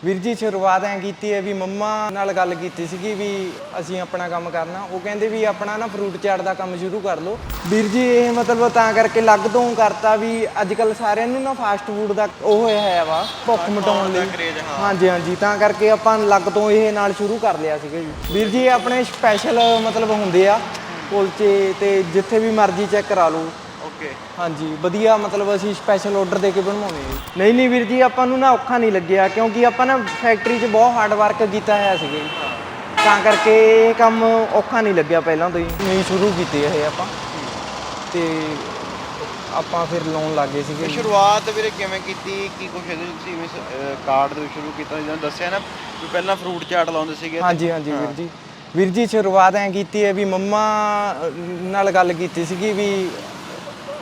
ਵੀਰ ਜੀ ਸ਼ੁਰੂਆਤ ਐ ਕੀਤੀ ਹੈ ਵੀ ਮੰਮਾ ਨਾਲ ਗੱਲ ਕੀਤੀ ਸੀਗੀ ਵੀ ਅਸੀਂ ਆਪਣਾ ਕੰਮ ਕਰਨਾ। ਉਹ ਕਹਿੰਦੇ ਵੀ ਆਪਣਾ ਨਾ ਫਰੂਟ ਚਾਟ ਦਾ ਕੰਮ ਸ਼ੁਰੂ ਕਰ ਲਓ। ਵੀਰ ਜੀ ਇਹ ਮਤਲਬ ਤਾਂ ਕਰਕੇ ਲੱਗ ਤੋਂ ਕਰਤਾ ਵੀ ਅੱਜ ਕੱਲ ਸਾਰਿਆਂ ਨੂੰ ਨਾ ਫਾਸਟ ਫੂਡ ਦਾ ਉਹ ਹੋਇਆ ਹੈ ਵਾ ਭੁੱਖ ਮਿਟਾਉਣ ਲਈ। ਹਾਂਜੀ ਹਾਂਜੀ ਤਾਂ ਕਰਕੇ ਆਪਾਂ ਲੱਗ ਤੋਂ ਇਹ ਨਾਲ ਸ਼ੁਰੂ ਕਰ ਲਿਆ ਸੀਗਾ ਜੀ। ਵੀਰ ਜੀ ਆਪਣੇ ਸਪੈਸ਼ਲ ਮਤਲਬ ਹੁੰਦੇ ਆ ਕੁਲਚੇ ਤੇ ਜਿੱਥੇ ਵੀ ਮਰਜ਼ੀ ਚੈੱਕ ਕਰਾ ਲਓ। ਓਕੇ ਹਾਂਜੀ ਵਧੀਆ ਮਤਲਬ ਅਸੀਂ ਸਪੈਸ਼ਲ ਆਰਡਰ ਦੇ ਕੇ ਬਣਵਾਉਂਦੇ ਹਾਂ ਜੀ। ਨਹੀਂ ਨਹੀਂ ਵੀਰ ਜੀ ਆਪਾਂ ਨੂੰ ਨਾ ਔਖਾ ਨਹੀਂ ਲੱਗਿਆ ਕਿਉਂਕਿ ਆਪਾਂ ਨਾ ਫੈਕਟਰੀ 'ਚ ਬਹੁਤ ਹਾਰਡ ਵਰਕ ਕੀਤਾ ਹੋਇਆ ਸੀਗਾ ਜੀ। ਤਾਂ ਕਰਕੇ ਇਹ ਕੰਮ ਔਖਾ ਨਹੀਂ ਲੱਗਿਆ ਪਹਿਲਾਂ ਤੋਂ ਹੀ। ਨਹੀਂ ਸ਼ੁਰੂ ਕੀਤੇ ਇਹ ਆਪਾਂ। ਤੇ ਆਪਾਂ ਫਿਰ ਲਾਉਣ ਲੱਗੇ ਸੀਗੇ। ਸ਼ੁਰੂਆਤ ਵੀਰੇ ਕਿਵੇਂ ਕੀਤੀ? ਕੀ ਕੁਛ ਇਹਦੇ ਵਿੱਚ ਤੁਸੀਂ ਇਵੇਂ ਕਾਰਡ ਦੇ ਵਿੱਚ ਸ਼ੁਰੂ ਕੀਤਾ? ਜਿਵੇਂ ਦੱਸਿਆ ਨਾ ਵੀ ਪਹਿਲਾਂ ਫਰੂਟ ਚਾਟ ਲਾਉਂਦੇ ਸੀਗੇ। ਹਾਂਜੀ ਹਾਂਜੀ ਵੀਰ ਜੀ। ਵੀਰ ਜੀ ਸ਼ੁਰੂਆਤ ਐ ਕੀਤੀ ਹੈ ਵੀ ਮੰਮਾ ਨਾਲ ਗੱਲ ਕੀਤੀ ਸੀਗੀ ਵੀ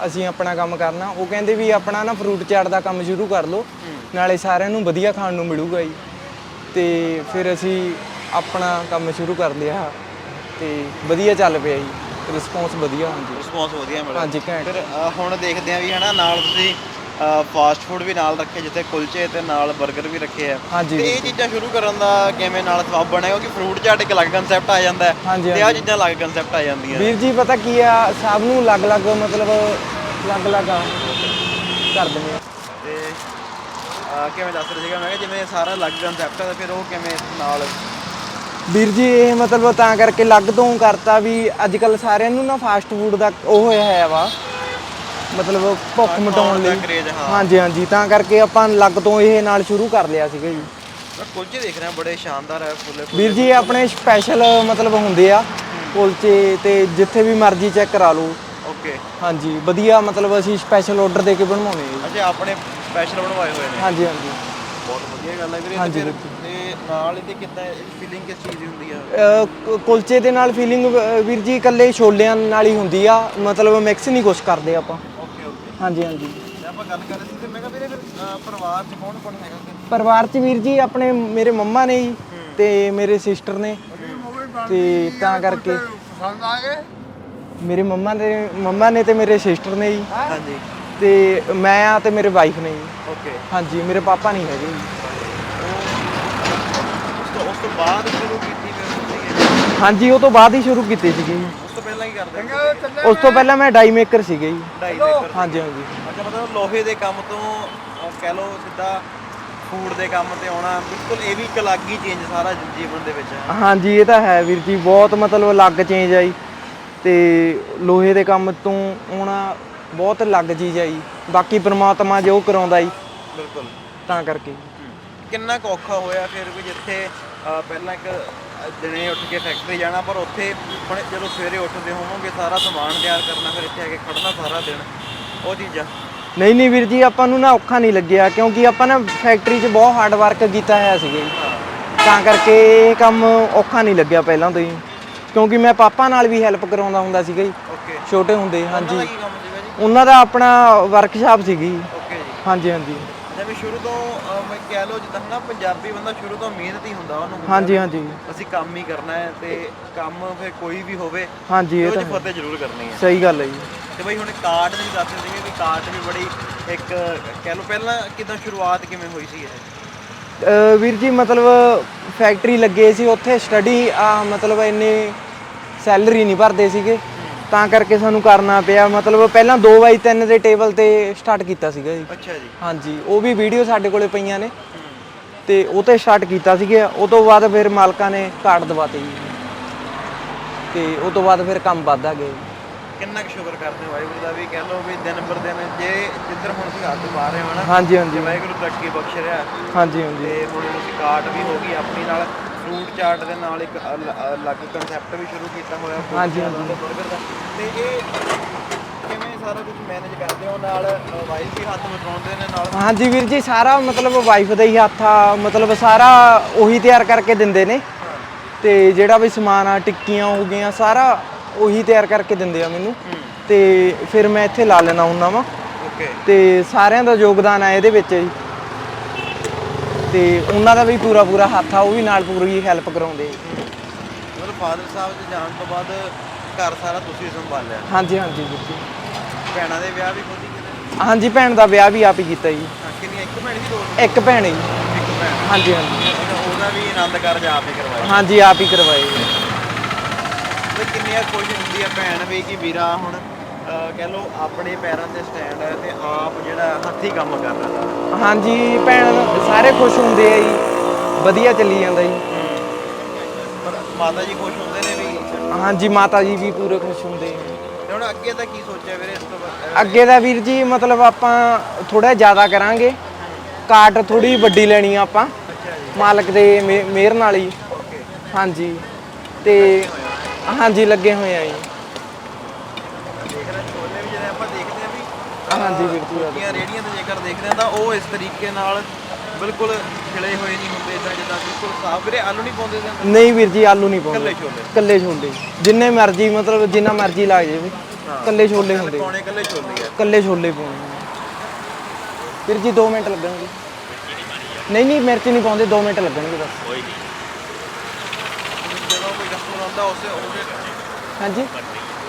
ਅਸੀਂ ਆਪਣਾ ਕੰਮ ਕਰਨਾ ਉਹ ਕਹਿੰਦੇ ਵੀ ਆਪਣਾ ਨਾ ਫਰੂਟ ਚਾਟ ਦਾ ਕੰਮ ਸ਼ੁਰੂ ਕਰ ਲਓ ਨਾਲੇ ਸਾਰਿਆਂ ਨੂੰ ਵਧੀਆ ਖਾਣ ਨੂੰ ਮਿਲੂਗਾ ਜੀ। ਤੇ ਫਿਰ ਅਸੀਂ ਆਪਣਾ ਕੰਮ ਸ਼ੁਰੂ ਕਰ ਲਿਆ ਤੇ ਵਧੀਆ ਚੱਲ ਪਿਆ ਜੀ। ਰਿਸਪੌਂਸ ਵਧੀਆ ਹਾਂਜੀ। ਰਿਸਪੌਂਸ ਵਧੀਆ ਮਿਲਿਆ। ਹਾਂਜੀ ਘੈਂਟ। ਫਿਰ ਅ, ਹੁਣ ਦੇਖਦੇ ਆ ਵੀ ਹਨਾ ਨਾਲ ਤੁਸੀਂ ਫਾਸਟ ਫੂਡ ਵੀ ਨਾਲ ਰੱਖੇ ਜਿੱਥੇ ਕੁਲਚੇ ਤੇ ਨਾਲ 버ਗਰ ਵੀ ਰੱਖੇ ਆ। ਤੇ ਇਹ ਚੀਜ਼ਾਂ ਸ਼ੁਰੂ ਕਰਨ ਦਾ ਕਿਵੇਂ ਨਾਲ ਸਬਬ ਬਣਿਆ ਕਿਉਂਕਿ ਫਰੂਟ ਚਾਟ ਇੱਕ ਅਲੱਗ ਕਨਸੈਪਟ ਆ ਜਾਂਦਾ ਤੇ ਆ। ਚੀਜ਼ਾਂ ਅਲੱਗ ਕਨਸੈਪਟ ਆ ਜਾਂਦੀਆਂ। ਵੀਰ ਜੀ ਪਤਾ ਕੀ ਆ? ਸਭ ਨੂੰ ਅਲੱਗ-ਅਲੱਗ ਮਤਲਬ ਅਲੱਗ-ਅਲੱਗ ਆ। ਕਰ ਦਿੰਦੇ ਆ। ਤੇ ਕਿਵੇਂ ਦੱਸ ਰਹੇ ਸੀਗਾ? ਮੈਂ ਕਿਹਾ ਜਿਵੇਂ ਸਾਰਾ ਅਲੱਗ ਕਨਸੈਪਟ ਹੈ ਫਿਰ ਉਹ ਕਿਵੇਂ ਨਾਲ? ਵੀਰ ਜੀ ਇਹ ਮਤਲਬ ਤਾਂ ਕਰਕੇ ਲੱਗ ਤੋਂ ਕਰਤਾ ਵੀ ਅੱਜ ਕੱਲ ਸਾਰਿਆਂ ਨੂੰ ਨਾ ਫਾਸਟ ਫੂਡ ਦਾ ਉਹ ਹੋਇਆ ਹੈ ਵਾ। ਮਤਲਬ ਭੁੱਖ ਮਿਟਾਉਣ ਦਾ ਲਈ। craze, ਹਾਂ। ਹਾਂਜੀ ਹਾਂਜੀ ਤਾਂ ਕਰਕੇ ਆਪਾਂ ਲੱਗ ਤੋਂ ਇਹ ਨਾਲ ਸ਼ੁਰੂ ਕਰ ਲਿਆ ਸੀਗਾ ਜੀ। ਮੈਂ ਕੁਲਚੇ ਦੇਖ ਰਿਹਾ ਬੜੇ ਸ਼ਾਨਦਾਰ ਹੈ ਫੁੱਲੇ ਵੀਰ ਜੀ ਇਹ ਆਪਣੇ ਸਪੈਸ਼ਲ ਮਤਲਬ ਹੁੰਦੇ ਆ ਕੁਲਚੇ ਤੇ ਜਿੱਥੇ ਵੀ ਮਰਜ਼ੀ ਚੈੱਕ ਕਰਾ ਲਓ। ਓਕੇ। ਹਾਂਜੀ ਵਧੀਆ ਮਤਲਬ ਅਸੀਂ ਸਪੈਸ਼ਲ ਆਰਡਰ ਦੇ ਕੇ ਬਣਵਾਉਂਦੇ ਹਾਂ ਜੀ। ਅੱਛਾ ਆਪਣੇ ਸਪੈਸ਼ਲ ਬਣਵਾਏ ਹੋਏ ਨੇ। ਹਾਂਜੀ ਹਾਂਜੀ। ਬਹੁਤ ਵਧੀਆ ਗੱਲ ਹੈ ਵੀਰੇ ਹਾਂਜੀ, ਤੇ ਫਿਰ ਵੀਰ ਤੇ ਨਾਲ ਇਹਦੇ ਕਿੱਦਾਂ ਫੀਲਿੰਗ ਕਿਸ ਚੀਜ਼ ਦੀ ਹੁੰਦੀ ਆ? ਅਹ ਕੁ- ਕੁਲਚੇ ਦੇ ਨਾਲ ਫੀਲਿੰਗ ਵੀਰ ਜੀ ਇਕੱਲੇ ਛੋਲਿਆਂ ਨਾਲ ਹੀ ਹੁੰਦੀ ਆ। ਮਤਲਬ ਮਿਕਸ ਨਹੀਂ ਕੁਛ ਕਰਦੇ ਆਪਾਂ। ਹਾਂਜੀ ਹਾਂਜੀ। ਤੇ ਆਪਾਂ ਗੱਲ ਕਰ ਰਹੇ ਸੀ ਤੇ ਮੈਂ ਕਿਹਾ ਵੀਰੇ ਫਿਰ ਅਹ, ਪਰਿਵਾਰ ਚ ਕੌਣ ਕੌਣ ਹੈਗਾ ਫਿਰ? ਪਰਿਵਾਰ ਚ ਵੀਰ ਜੀ ਆਪਣੇ ਮੇਰੇ ਮੰਮਾ ਨੇ ਜੀ ਤੇ ਮੇਰੇ ਸਿਸਟਰ ਨੇ। ਤੇ ਤਾਂ ਕਰਕੇ। ਪਸੰਦ ਆ ਗਏ। ਮੇਰੇ ਮੰਮਾ ਨੇ ਮੰਮਾ ਨੇ ਤੇ ਮੇਰੇ ਸਿਸਟਰ ਨੇ ਜੀ। ਹਾਂਜੀ। ਤੇ ਮੈਂ ਆ ਤੇ ਮੇਰੇ ਵਾਈਫ ਨੇ ਜੀ। ਓਕੇ। ਹਾਂਜੀ ਮੇਰੇ ਪਾਪਾ ਨਹੀਂ ਹੈਗੇ ਜੀ। ਉਸ ਤੋਂ ਉਸ ਤੋਂ ਬਾਅਦ ਸ਼ੁਰੂ ਕੀਤੀ ਹਾਂਜੀ ਉਹ ਤੋਂ ਬਾਅਦ ਹੀ ਸ਼ੁਰੂ ਕੀਤੀ ਸੀਗੀ। ਜੀ ਉਸ ਤੋਂ ਪਹਿਲਾਂ ਕੀ ਕਰਦੇ ਉਸ ਤੋਂ ਪਹਿਲਾਂ ਮੈਂ ਡਾਈ ਮੇਕਰ ਸੀਗੇ ਜੀ। ਢਾਈ ਮੇਕਰ ਹਾਂਜੀ ਹਾਂਜੀ। ਅੱਛਾ ਮਤਲਬ ਲੋਹੇ ਦੇ ਕੰਮ ਤੋਂ ਅਹ, ਕਹਿ ਲਓ ਸਿੱਧਾ ਫੂਡ ਦੇ ਕੰਮ ਤੇ ਆਉਣਾ ਬਿਲਕੁਲ ਇਹ ਵੀ ਇੱਕ ਅਲੱਗ ਹੀ ਚੇਂਜ ਸਾਰਾ ਜੀਵਨ ਦੇ ਵਿੱਚ ਹੈ। ਹਾਂਜੀ ਇਹ ਤਾਂ ਹੈ ਵੀਰ ਜੀ ਬਹੁਤ ਮਤਲਬ ਅਲੱਗ ਚੇਂਜ ਆਈ ਤੇ ਲੋਹੇ ਦੇ ਕੰਮ ਤੋਂ ਆਉਣਾ ਬਹੁਤ ਅਲੱਗ ਚੀਜ਼ ਆਈ ਬਾਕੀ ਪ੍ਰਮਾਤਮਾ ਜੋ ਕਰਾਉਂਦਾ ਜੀ ਬਿਲਕੁਲ। ਤਾਂ ਕਰਕੇ। ਕਿੰਨਾ ਕੁ ਔਖਾ ਹੋਇਆ ਫਿਰ ਵੀ ਜਿੱਥੇ ਅਹ, ਪਹਿਲਾਂ ਇੱਕ ਦਿਨੇ ਉੱਠ ਕੇ ਫੈਕਟਰੀ ਜਾਣਾ ਪਰ ਉੱਥੇ ਹੁਣ ਜਦੋਂ ਸਵੇਰੇ ਉੱਠਦੇ ਹੋਵੋਗੇ ਸਾਰਾ ਸਮਾਨ ਤਿਆਰ ਕਰਨਾ ਫਿਰ ਇੱਥੇ ਆ ਕੇ ਖੜਨਾ ਸਾਰਾ ਦਿਨ। ਉਹ ਚੀਜ਼ਾਂ। ਨਹੀਂ ਨਹੀਂ ਵੀਰ ਜੀ ਆਪਾਂ ਨੂੰ ਨਾ ਔਖਾ ਨਹੀਂ ਲੱਗਿਆ ਕਿਉਂਕਿ ਆਪਾਂ ਨਾ ਫੈਕਟਰੀ 'ਚ ਬਹੁਤ ਹਾਰਡ ਵਰਕ ਕੀਤਾ ਹੋਇਆ ਸੀਗਾ ਜੀ। ਤਾਂ ਕਰਕੇ ਇਹ ਕੰਮ ਔਖਾ ਨਹੀਂ ਲੱਗਿਆ ਪਹਿਲਾਂ ਤੋਂ ਹੀ। ਕਿਉਂਕਿ ਮੈਂ ਪਾਪਾ ਨਾਲ ਵੀ ਹੈਲਪ ਕਰਾਉਂਦਾ ਹੁੰਦਾ ਸੀਗਾ ਜੀ। ਓਕੇ। ਛੋਟੇ ਹੁੰਦੇ ਹਾਂਜੀ। ਉਹਨਾਂ ਦਾ ਆਪਣਾ ਵਰਕਸ਼ਾਪ ਸੀਗੀ ਓਕੇ ਜੀ। ਹਾਂਜੀ ਹਾਂਜੀ। ਜਿਵੇਂ ਸ਼ੁਰੂ ਤੋਂ ਅਹ, ਮੈਂ ਕਹਿ ਲਓ ਜਿੱਦਾਂ ਨਾ ਪੰਜਾਬੀ ਬੰਦਾ ਸ਼ੁਰੂ ਤੋਂ ਮਿਹਨਤੀ ਹੁੰਦਾ ਉਹਨੂੰ ਹੁੰਦਾ ਹਾਂਜੀ ਹਾਂਜੀ। ਅਸੀਂ ਕੰਮ ਹੀ ਕਰਨਾ ਹੈ ਤੇ ਕੰਮ ਫਿਰ ਕੋਈ ਵੀ ਹੋਵੇ ਹਾਂਜੀ ਇਹ ਉਹ ਤਾਂ ਚ ਹੈ। ਫਤਿਹ ਜ਼ਰੂਰ ਕਰਨੀ ਹੈ। ਸਹੀ ਗੱਲ ਹੈ ਜੀ। ਤੇ ਬਈ ਹੁਣ ਕਾਰਡ ਵੀ ਦੱਸਦੇ ਸੀਗੇ ਵੀ ਕਾਰਡ ਵੀ ਬੜੀ ਇੱਕ ਕਹਿ ਲਓ ਪਹਿਲਾਂ ਕਿਦਾਂ ਸ਼ੁਰੂਆਤ ਕਿਵੇਂ ਹੋਈ ਸੀ ਇਹ? ਅਹ ਵੀਰ ਜੀ ਮਤਲਬ ਫੈਕਟਰੀ ਲੱਗੇ ਸੀ ਉੱਥੇ ਸਟੱਡੀ ਆ ਮਤਲਬ ਇੰਨੇ ਸੈਲਰੀ ਨਹੀਂ ਭਰਦੇ ਸੀਗੇ। ਤਾਂ ਕਰਕੇ ਸਾਨੂੰ ਕਰਨਾ ਪਿਆ। ਮਤਲਬ ਪਹਿਲਾਂ 2 ਬਾਈ 3 ਦੇ ਟੇਬਲ ਤੇ ਸਟਾਰਟ ਕੀਤਾ ਸੀਗਾ ਜੀ। ਅੱਛਾ ਜੀ। ਹਾਂਜੀ ਉਹ ਵੀ ਵੀਡੀਓ ਸਾਡੇ ਕੋਲੇ ਪਈਆਂ ਨੇ। ਤੇ ਉਹ ਤੇ ਸਟਾਰਟ ਕੀਤਾ ਸੀਗੇ। ਉਹ ਤੋਂ ਬਾਅਦ ਫਿਰ ਮਾਲਕਾਂ ਨੇ ਕਾਰਡ ਦਵਾਤੇ ਜੀ। ਤੇ ਉਹ ਤੋਂ ਬਾਅਦ ਫਿਰ ਕੰਮ ਵੱਧਦਾ ਗਿਆ ਜੀ। ਕਿੰਨਾ ਕੁ ਸ਼ੁਕਰ ਕਰਦੇ ਹੋ ਵਾਹਿਗੁਰੂ ਦਾ ਵੀ ਕਹਿ ਲਓ ਵੀ ਦਿਨ ਪਰ ਦਿਨ ਜੇ ਜਿੱਧਰ ਹੁਣ ਅਸੀਂ ਹੱਥ ਪਾ ਰਹੇ ਹਾਂ ਨਾ ਹਾਂਜੀ ਹਾਂਜੀ। ਵਾਹਿਗੁਰੂ ਤਰੱਕੀ ਬਖਸ਼ ਰਿਹਾ। ਹਾਂਜੀ ਹਾਂਜੀ। ਤੇ ਹੁਣ ਤੁਸੀਂ ਕਾਰਟ ਵੀ ਹੋ ਗਈ ਆਪਣੀ ਨਾਲ। ਫਰੂਟ ਚਾਟ ਦੇ ਨਾਲ ਇੱਕ ਅਲ- ਅਲੱਗ ਕਨਸੈਪਟ ਵੀ ਸ਼ੁਰੂ ਕੀਤਾ ਹੋਇਆ food ਹਾਂਜੀ, ਚਾਟ ਹਾਂਜੀ। ਦਾ, burger ਦਾ। ਤੇ ਇਹ ਕਿਵੇਂ ਸਾਰਾ ਕੁਝ ਮੈਨੇਜ ਕਰਦੇ ਹੋ? ਨਾਲ ਵਾਈਫ ਵੀ ਹੱਥ ਵਟਾਉਂਦੇ ਨੇ ਨਾਲ? ਹਾਂਜੀ ਵੀਰ ਜੀ ਸਾਰਾ ਮਤਲਬ ਵਾਈਫ ਦਾ ਹੀ ਹੱਥ ਆ ਮਤਲਬ ਸਾਰਾ ਉਹੀ ਤਿਆਰ ਕਰਕੇ ਦਿੰਦੇ ਨੇ। ਤੇ ਜਿਹੜਾ ਵੀ ਸਮਾਨ ਆ ਟਿੱਕੀਆਂ ਹੋ ਗਈਆਂ ਸਾਰਾ ਉਹੀ ਤਿਆਰ ਕਰਕੇ ਦਿੰਦੇ ਆ ਮੈਨੂੰ। ਤੇ ਫਿਰ ਮੈਂ ਇੱਥੇ ਲਾ ਲੈਣਾ ਹੁੰਦਾ ਵਾਂ। ਓਕੇ ਤੇ ਸਾਰਿਆਂ ਦਾ ਯੋਗਦਾਨ ਆ ਇਹਦੇ ਵਿੱਚ ਜੀ। ਤੇ ਉਹਨਾਂ ਦਾ ਵੀ ਪੂਰਾ ਪੂਰਾ ਹੱਥ ਆ ਉਹ ਵੀ ਨਾਲ ਪੂਰੀ ਹੈਲਪ ਕਰਾਉਂਦੇ ਮਤਲਬ ਫਾਦਰ ਸਾਹਿਬ ਦੇ ਜਾਣ ਤੋਂ ਬਾਅਦ ਘਰ ਸਾਰਾ ਤੁਸੀਂ ਸੰਭਾਲਿਆ? ਹਾਂਜੀ ਹਾਂਜੀ ਵੀਰ ਜੀ। ਭੈਣਾਂ ਦੇ ਵਿਆਹ ਵੀ ਖੁਦ ਹੀ ਕੀਤੇ? ਹਾਂਜੀ ਭੈਣ ਦਾ ਵਿਆਹ ਵੀ ਆਪ ਹੀ ਕੀਤਾ ਜੀ। ਹਾਂ, ਕਿੰਨੀਆਂ ਇੱਕ ਭੈਣ ਦੋ ਸੀ? ਇੱਕ ਭੈਣ ਹੈ ਜੀ। ਇੱਕ ਭੈਣ। ਹਾਂਜੀ ਹਾਂਜੀ। ਉਹਦਾ ਵੀ ਆਨੰਦ ਕਾਰਜ ਆਪ ਹੀ ਕਰਵਾਇਆ? ਹਾਂਜੀ ਆਪ ਹੀ ਕਰਵਾਏ ਜੀ। ਤੇ ਕਿੰਨੀਆਂ ਖੁਸ਼ ਹੁੰਦੀ ਹੈ ਭੈਣ ਵੀ ਕਿ ਵੀਰਾ ਹੁਣ ਕਹਿ ਲਓ ਆਪਣੇ ਪੈਰਾਂ ਤੇ ਸਟੈਂਡ ਹੈ ਤੇ ਆਪ ਜਿਹੜਾ ਹੱਥੀ ਕੰਮ ਕਰ ਰਿਹਾ ਸਾਰਾ ਹਾਂਜੀ ਭੈਣ ਸਾਰੇ ਖੁਸ਼ ਹੁੰਦੇ ਆ ਜੀ। ਵਧੀਆ ਚੱਲੀ ਜਾਂਦਾ ਜੀ। ਪਰ ਮਾਤਾ ਜੀ ਖੁਸ਼ ਹੁੰਦੇ ਨੇ ਵੀ? ਹਾਂਜੀ ਮਾਤਾ ਜੀ ਵੀ ਪੂਰੇ ਖੁਸ਼ ਹੁੰਦੇ ਆ। ਤੇ ਹੁਣ ਅੱਗੇ ਤਾਂ ਕੀ ਸੋਚਿਆ ਵੀਰੇ ਇਸ ਤੋਂ ਬਾਅਦ? ਅੱਗੇ ਦਾ ਵੀਰ ਜੀ ਮਤਲਬ ਆਪਾਂ ਥੋੜਾ ਜ਼ਿਆਦਾ ਕਰਾਂਗੇ। ਕਾਟ ਥੋੜੀ ਵੱਡੀ ਲੈਣੀ ਆ ਆਪਾਂ। ਮਾਲਕ ਦੇ ਮਿਹ- ਮਿਹਰ ਨਾਲ ਹੀ। ਹਾਂਜੀ। ਤੇ ਹਾਂਜੀ ਲੱਗੇ ਹੋਏ ਆ ਜੀ ਦੇਖ ਰਹੇ ਛੋਲੇ ਵੀ ਜਿਹੜੇ ਆਪਾਂ ਦੇਖਦੇ ਆ ਵੀ ਹਾਂਜੀ ਵੀਰ ਜੀ ਛੋਟੀਆਂ ਰੇੜੀਆਂ ਤੇ ਜੇਕਰ ਦੇਖਦੇ ਆ ਤਾਂ ਉਹ ਇਸ ਤਰੀਕੇ ਨਾਲ ਬਿਲਕੁਲ ਖਿਲੇ ਹੋਏ ਨਹੀਂ ਹੁੰਦੇ ਇਦਾਂ ਜਿੱਦਾਂ ਬਿਲਕੁਲ ਸਾਫ਼। ਵੀਰੇ ਆਲੂ ਨਹੀਂ ਪਾਉਂਦੇ ਅੰਦਰ ਨਹੀਂ ਵੀਰ ਜੀ ਆਲੂ ਨਹੀਂ ਪਾਉਂਦੇ। ਕੱਲੇ ਛੋਲੇ। ਕੱਲੇ ਛੋਲੇ। ਜਿੰਨੇ ਮਰਜ਼ੀ ਮਤਲਬ ਜਿੰਨਾ ਮਰਜ਼ੀ ਲੱਗ ਜਾਵੇ ਕੱਲੇ ਛੋਲੇ ਹੁੰਦੇ। ਪਾਉਣੇ ਕੱਲੇ ਛੋਲੇ ਆ। ਕੱਲੇ ਛੋਲੇ ਪਾਉਣੇ ਵੀਰ ਜੀ 2 ਮਿੰਟ ਲੱਗਣਗੇ। ਨਹੀਂ ਨਹੀਂ ਮਿਰਚ ਨਹੀਂ ਪਾਉਂਦੇ 2 ਮਿੰਟ ਲੱਗਣਗੇ ਬਸ। ਜਦੋਂ ਕੋਈ ਕਸਟਮਰ ਆਉਂਦਾ ਉਸੇ ਉਹਦੇ ਹਾਂਜੀ।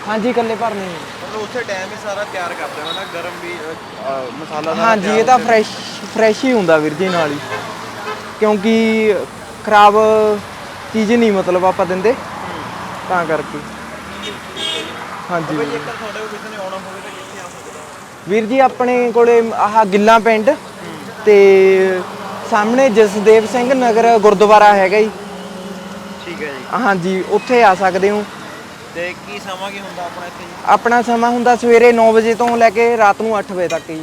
ਹਾਂਜੀ ਕੱਲੇ ਭਰਨੇ ਮਤਲਬ ਉਸੇ ਟਾਈਮ ਹੀ ਸਾਰਾ ਤਿਆਰ ਕਰਦੇ ਹੋ ਨਾ ਗਰਮ ਵੀ ਅ, ਅ, ਮਸਾਲਾ ਸਾਰਾ ਹਾਂਜੀ ਤਿਆਰ ਇਹ ਤਾਂ ਫਰੈਸ਼ ਫਰੈਸ਼ ਹੀ ਹੁੰਦਾ ਵੀਰ ਜੀ ਨਾਲ ਹੀ। ਕਿਉਂਕਿ ਖਰਾਬ ਚੀਜ਼ ਨਹੀਂ ਮਤਲਬ ਆਪਾਂ ਦਿੰਦੇ। ਤਾਂ ਕਰਕੇ। ਹਾਂਜੀ। ਬਈ ਜੇਕਰ ਤੁਹਾਡੇ ਕੋਲ ਕਿਸੇ ਨੇ ਆਉਣਾ ਹੋਵੇ ਤਾਂ ਕਿੱਥੇ ਆ ਸਕਦਾ ਵੀਰ ਜੀ ਆਪਣੇ ਕੋਲੇ ਆਹ ਗਿੱਲਾਂ ਪਿੰਡ ਤੇ ਸਾਹਮਣੇ ਜਸਦੇਵ ਸਿੰਘ ਨਗਰ ਗੁਰਦੁਆਰਾ ਹੈਗਾ ਜੀ। ਠੀਕ ਹੈ ਜੀ। ਹਾਂਜੀ ਉੱਥੇ ਆ ਸਕਦੇ ਹੋ। ਤੇ ਕੀ ਸਮਾਂ ਕੀ ਹੁੰਦਾ ਆਪਣਾ ਇੱਥੇ ਜੀ? ਆਪਣਾ ਸਮਾਂ ਹੁੰਦਾ ਸਵੇਰੇ 9 ਵਜੇ ਤੋਂ ਲੈ ਕੇ ਰਾਤ ਨੂੰ 8 ਵਜੇ ਤੱਕ ਜੀ।